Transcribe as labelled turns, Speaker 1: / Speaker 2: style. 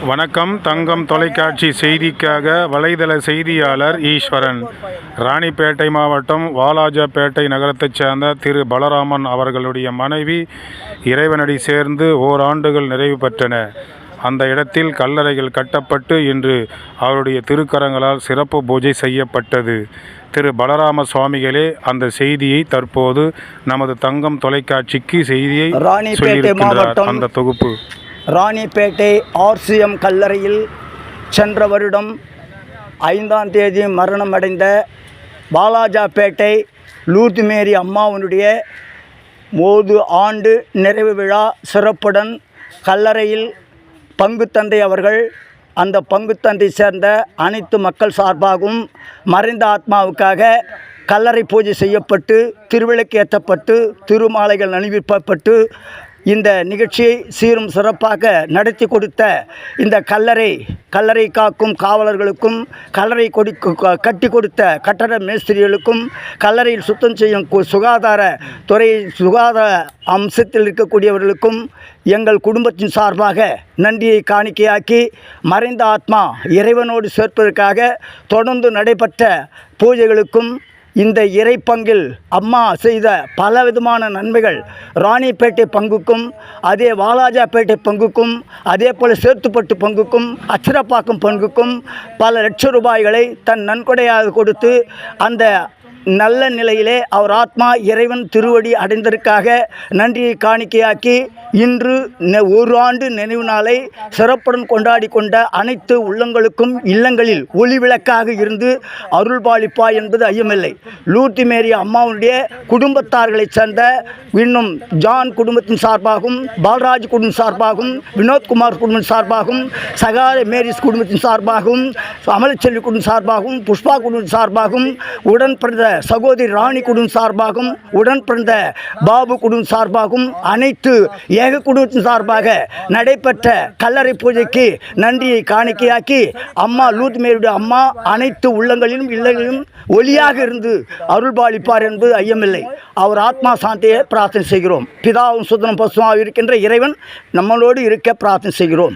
Speaker 1: வணக்கம். தங்கம் தொலைக்காட்சி செய்திக்காக வலைதள செய்தியாளர் ஈஸ்வரன். ராணிப்பேட்டை மாவட்டம் வாலாஜாப்பேட்டை நகரத்தைச் சேர்ந்த திரு பலராமன் அவர்களுடைய மனைவி இறைவனடி சேர்ந்து ஓராண்டுகள் நிறைவு பெற்றன. அந்த இடத்தில் கல்லறைகள் கட்டப்பட்டு இன்று அவருடைய திருக்கரங்களால் சிறப்பு பூஜை செய்யப்பட்டது. திரு பலராம சுவாமிகளே அந்த செய்தியை தற்போது நமது தங்கம் தொலைக்காட்சிக்கு செய்தியை சொல்லியிருக்கின்றார். அந்த தொகுப்பு.
Speaker 2: ராணிப்பேட்டை ஆர்சிஎம் கல்லறையில் சென்ற வருடம் ஐந்தாம் தேதி மரணமடைந்த பாலாஜாப்பேட்டை லூர்து மேரி அம்மாவனுடைய மோது ஆண்டு நிறைவு விழா சிறப்புடன் கல்லறையில் பங்குத்தந்தை அவர்கள் அந்த பங்குத்தந்தை சேர்ந்த அனைத்து மக்கள் சார்பாகவும் மறைந்த ஆத்மாவுக்காக கல்லறை பூஜை செய்யப்பட்டு திருவிளக்கு ஏற்றப்பட்டு திருமாலைகள் அணிவிக்கப்பட்டு இந்த நிகழ்ச்சியை சீரும் சிறப்பாக நடத்தி கொடுத்த இந்த கல்லறை கல்லறை காக்கும் காவலர்களுக்கும் கல்லறை கொடி க- கட்டி கொடுத்த கட்டட மேஸ்திரிகளுக்கும் கல்லறையில் சுத்தம் செய்யும் சுகாதார துறை சுகாதார அம்சத்தில் இருக்கக்கூடியவர்களுக்கும் எங்கள் குடும்பத்தின் சார்பாக நன்றியை காணிக்கையாக்கி மறைந்த ஆத்மா இறைவனோடு சேர்ப்பதற்காக தொடர்ந்து நடைபெற்ற பூஜைகளுக்கும் இந்த இறைப்பங்கில் அம்மா செய்த பலவிதமான நன்மைகள் ராணிப்பேட்டை பங்குக்கும் அதே வாலாஜாப்பேட்டை பங்குக்கும் அதே போல் சேர்த்துப்பட்டு பங்குக்கும் அச்சிரப்பாக்கம் பங்குக்கும் பல லட்ச ரூபாய்களை தன் நன்கொடையாக கொடுத்து அந்த நல்ல நிலையிலே அவர் ஆத்மா இறைவன் திருவடி அடைந்ததற்காக நன்றியை காணிக்கையாக்கி இன்று ஒரு ஆண்டு நினைவு நாளை சிறப்புடன் கொண்டாடி கொண்ட அனைத்து உள்ளங்களுக்கும் இல்லங்களில் ஒளி விளக்காக இருந்து அருள்பாலிப்பா என்பது ஐயமில்லை. லூர்த்தி மேரி அம்மாவுடைய குடும்பத்தார்களைச் சேர்ந்த இன்னும் ஜான் குடும்பத்தின் சார்பாகவும் பாலராஜ் குடும்பம் சார்பாகவும் வினோத்குமார் குடும்பம் சார்பாகவும் சகார மேரிஸ் குடும்பத்தின் சார்பாகவும் அமலச்செல்வி குடும்பம் சார்பாகவும் புஷ்பா குடும்பம் சார்பாகவும் உடன் பிறந்த சகோதரி ராணி குடும்பம் சார்பாகவும் உடன் பிறந்த பாபு குடும்பம் சார்பாகவும் அனைத்து ஏக குடும்பத்தின் சார்பாக நடைபெற்ற கல்லறை பூஜைக்கு நன்றியை காணிக்கையாக்கி அம்மா லூத் மேருடைய அம்மா அனைத்து உள்ளங்களிலும் இல்லங்களிலும் ஒளியாக இருந்து அருள்பாலிப்பார் என்பது ஐயமில்லை. அவர் ஆத்மா சாந்தியை பிரார்த்தனை செய்கிறோம். பிதாவும் சுதனம் பசுமாவும் இருக்கின்ற இறைவன் நம்மளோடு இருக்க பிரார்த்தனை செய்கிறோம்.